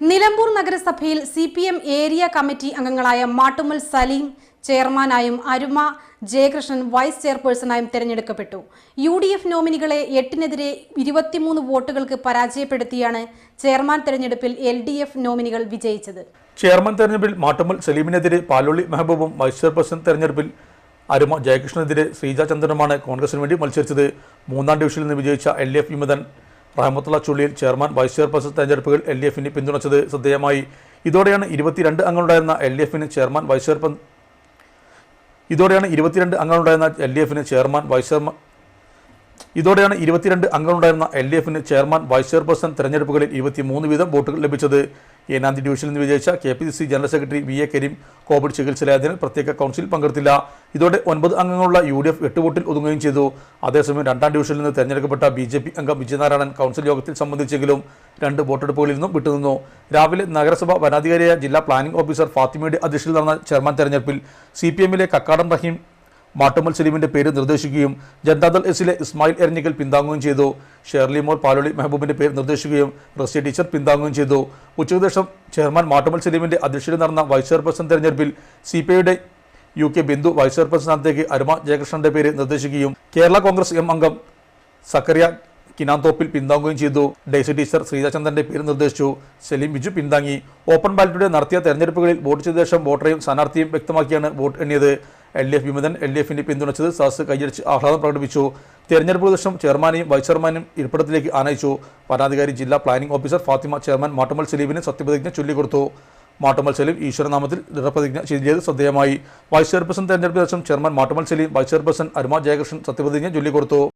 നിലമ്പൂർ നഗരസഭയിൽ C P M area committee അംഗങ്ങളായ മാട്ടുമൽ സലീം ചെയർമാനായും അരുമ ജയകൃഷ്ണൻ വൈസ് ചെയർപേഴ്സണായും തെരഞ്ഞെടുക്കപ്പെട്ടു. യു ഡി എഫ് നോമിനികളെ എട്ടിനെതിരെ ഇരുപത്തിമൂന്ന് വോട്ടുകൾക്ക് പരാജയപ്പെടുത്തിയാണ് ചെയർമാൻ തെരഞ്ഞെടുപ്പിൽ എൽ ഡി എഫ് നോമിനികൾ വിജയിച്ചത്. ചെയർമാൻ തെരഞ്ഞെടുപ്പിൽ മാട്ടുമൽ സലീമിനെതിരെ പാലോളി മെഹബൂബും വൈസ് ചെയർപേഴ്സൺ തെരഞ്ഞെടുപ്പിൽ അരുമ ജയകൃഷ്ണനെതിരെ ശ്രീജ ചന്ദ്രനുമാണ് കോൺഗ്രസിന് വേണ്ടി മത്സരിച്ചത്. മൂന്നാം ഡിവിഷനിൽ നിന്ന് വിജയിച്ച L D F വിമതൻ Rahmathulla Chulliyil chairman vice chairperson തെരഞ്ഞെടുപ്പുകൾ എൽ ഡി എഫിന് പിന്തുണച്ചത് ശ്രദ്ധേയമായി. ഇതോടെയാണ് ഇരുപത്തിരണ്ട് അംഗങ്ങളുണ്ടായിരുന്ന എൽ ഡി എഫിന് ചെയർമാൻ വൈസ് ചെയർപേഴ്സൺ ഇതോടെയാണ് ഇരുപത്തിരണ്ട് അംഗങ്ങളുണ്ടായിരുന്ന എൽ ഡി എഫിന് ചെയർമാൻ വൈസ് ചെയർമാൻ ഇതോടെയാണ് ഇരുപത്തിരണ്ട് അംഗങ്ങളുണ്ടായിരുന്ന എൽ ഡി എഫിന് ചെയർമാൻ വൈസ് ചെയർപേഴ്സൺ തെരഞ്ഞെടുപ്പുകളിൽ ഇരുപത്തിമൂന്ന് വീതം വോട്ടുകൾ ലഭിച്ചത്. ഏനാന്തി ഡിവിഷനിൽ നിന്ന് വിജയിച്ച K P C general secretary V A Kareem covid ചികിത്സയിലായതിനാൽ പ്രത്യേക കൗൺസിൽ പങ്കെടുത്തില്ല. ഇതോടെ ഒൻപത് അംഗങ്ങളുള്ള യു ഡി എഫ് എട്ട് വോട്ടിൽ ഒതുങ്ങുകയും ചെയ്തു. അതേസമയം രണ്ടാം ഡിവിഷനിൽ നിന്ന് തെരഞ്ഞെടുക്കപ്പെട്ട ബി ജെ പി അംഗം വിജയനാരായണൻ കൗൺസിൽ യോഗത്തിൽ സംബന്ധിച്ചെങ്കിലും രണ്ട് വോട്ടെടുപ്പുകളിൽ നിന്നും വിട്ടുനിന്നു. രാവിലെ നഗരസഭ വനാധികാരിയായ ജില്ലാ പ്ലാനിംഗ് ഓഫീസർ ഫാത്തിമയുടെ അധ്യക്ഷതയിൽ നടന്ന ചെയർമാൻ തെരഞ്ഞെടുപ്പിൽ സി പി എമ്മിലെ കക്കാടം റഹീം മാട്ടുമ്മൽ സലീമിന്റെ പേര് നിർദ്ദേശിക്കുകയും ജനതാദൾ എസിലെ ഇസ്മായിൽ എരഞ്ഞിക്കൽ പിന്താങ്ങുകയും ചെയ്തു. ഷെർലി മോൾ പാലോളി മെഹബൂബിന്റെ പേര് നിർദ്ദേശിക്കുകയും റസിയ ടീച്ചർ പിന്താങ്ങുകയും ചെയ്തു. ഉച്ചയ്ക്ക് ശേഷം ചെയർമാൻ മാട്ടുമൽ സലീമിന്റെ അധ്യക്ഷതയിൽ നടന്ന വൈസ് ചെയർപേഴ്സൺ തെരഞ്ഞെടുപ്പിൽ സി പി ഐയുടെ U K Bindu vice chairperson സ്ഥാനത്തേക്ക് അരുമ ജയകൃഷ്ണന്റെ പേര് നിർദ്ദേശിക്കുകയും കേരള കോൺഗ്രസ് എം അംഗം സക്കറിയ കിനാന്തോപ്പിൽ പിന്താങ്ങുകയും ചെയ്തു. ഡെയ്സി ടീച്ചർ ശ്രീജചന്ദ്രന്റെ പേര് നിർദ്ദേശിച്ചു. സലീം ബിജു പിന്താങ്ങി. ഓപ്പൺ ബാലറ്റിലൂടെ നടത്തിയ തെരഞ്ഞെടുപ്പുകളിൽ വോട്ട് ചെയ്ത ശേഷം വോട്ടറെയും സ്ഥാനാർത്ഥിയും വ്യക്തമാക്കിയാണ് വോട്ട് എണ്ണിയത്. എൽ ഡി എഫ് വിമതൻ എൽ ഡി എഫിനെ പിന്തുണച്ചത് സദസ് കൈയടിച്ച് ആഹ്ലാദം പ്രകടിപ്പിച്ചു. തെരഞ്ഞെടുപ്പ് ദിവസം ചെയർമാനെയും വൈസ് ചെയർമാനും ഇരിപ്പിടത്തിലേക്ക് ആനയിച്ചു. വനാധികാരി ജില്ലാ planning officer Fathima chairman Mattumal സലീമിന് സത്യപ്രതിജ്ഞ ചൊല്ലിക്കൊടുത്തു. മാട്ടുമൽ സലീം ഈശ്വരനാമത്തിൽ ദൃഢപ്രതിജ്ഞ ചെയ്തത് ശ്രദ്ധേയമായി. വൈസ് ചെയർപേഴ്സൺ തെരഞ്ഞെടുപ്പ് ദിവസം chairman Mattumal Saleem vice chairperson Aruma Jayakrishnan സത്യപ്രതിജ്ഞ ചൊല്ലിക്കൊടുത്തു.